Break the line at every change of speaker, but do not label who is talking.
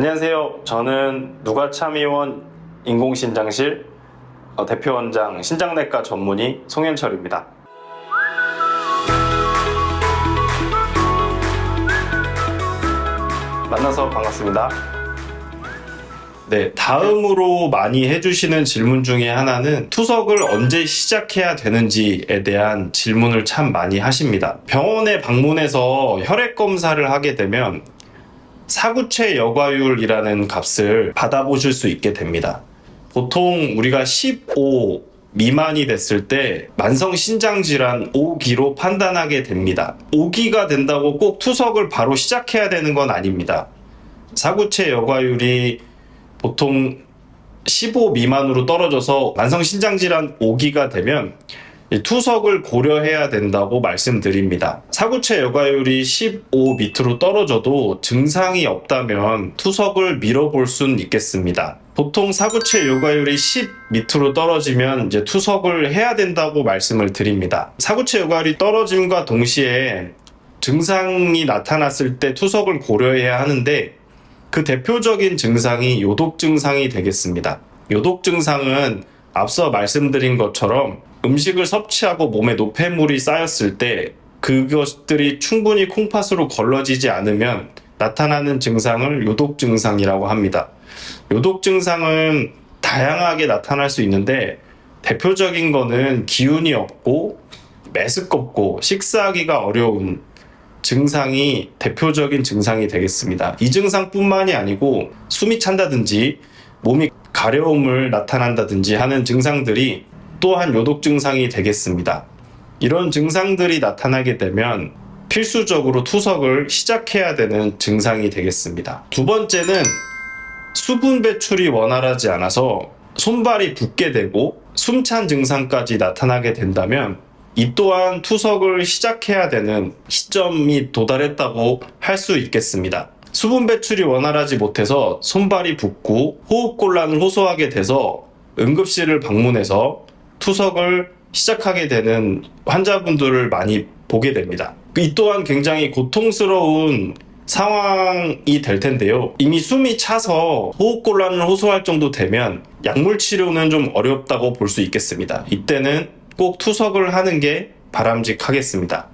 안녕하세요. 저는 누가참의원 인공신장실 어, 대표원장 신장내과 전문의 송현철입니다. 만나서 반갑습니다. 네, 다음으로 많이 해주시는 질문 중에 하나는 투석을 언제 시작해야 되는지에 대한 질문을 참 많이 하십니다. 병원에 방문해서 혈액 검사를 하게 되면 사구체 여과율이라는 값을 받아보실 수 있게 됩니다. 보통 우리가 15 미만이 됐을 때 만성 신장 질환 5기로 판단하게 됩니다. 5기가 된다고 꼭 투석을 바로 시작해야 되는 건 아닙니다. 사구체 여과율이 보통 15 미만으로 떨어져서 만성 신장 질환 5기가 되면 이 투석을 고려해야 된다고 말씀드립니다. 사구체 여과율이 15 밑으로 떨어져도 증상이 없다면 투석을 밀어볼 수는 있겠습니다. 보통 사구체 여과율이 10 밑으로 떨어지면 이제 투석을 해야 된다고 말씀을 드립니다. 사구체 여과율이 떨어짐과 동시에 증상이 나타났을 때 투석을 고려해야 하는데 그 대표적인 증상이 요독 증상이 되겠습니다. 요독 증상은 앞서 말씀드린 것처럼 음식을 섭취하고 몸에 노폐물이 쌓였을 때 그것들이 충분히 콩팥으로 걸러지지 않으면 나타나는 증상을 요독 증상이라고 합니다. 요독 증상은 다양하게 나타날 수 있는데 대표적인 거는 기운이 없고 메스껍고 식사하기가 어려운 증상이 대표적인 증상이 되겠습니다. 이 증상뿐만이 아니고 숨이 찬다든지 몸이 가려움을 나타난다든지 하는 증상들이 또한 요독 증상이 되겠습니다. 이런 증상들이 나타나게 되면 필수적으로 투석을 시작해야 되는 증상이 되겠습니다. 두 번째는 수분 배출이 원활하지 않아서 손발이 붓게 되고 숨찬 증상까지 나타나게 된다면 이 또한 투석을 시작해야 되는 시점이 도달했다고 할 수 있겠습니다. 수분 배출이 원활하지 못해서 손발이 붓고 호흡곤란을 호소하게 돼서 응급실을 방문해서 투석을 시작하게 되는 환자분들을 많이 보게 됩니다. 이 또한 굉장히 고통스러운 상황이 될 텐데요. 이미 숨이 차서 호흡곤란을 호소할 정도 되면 약물 치료는 좀 어렵다고 볼 수 있겠습니다. 이때는 꼭 투석을 하는 게 바람직하겠습니다.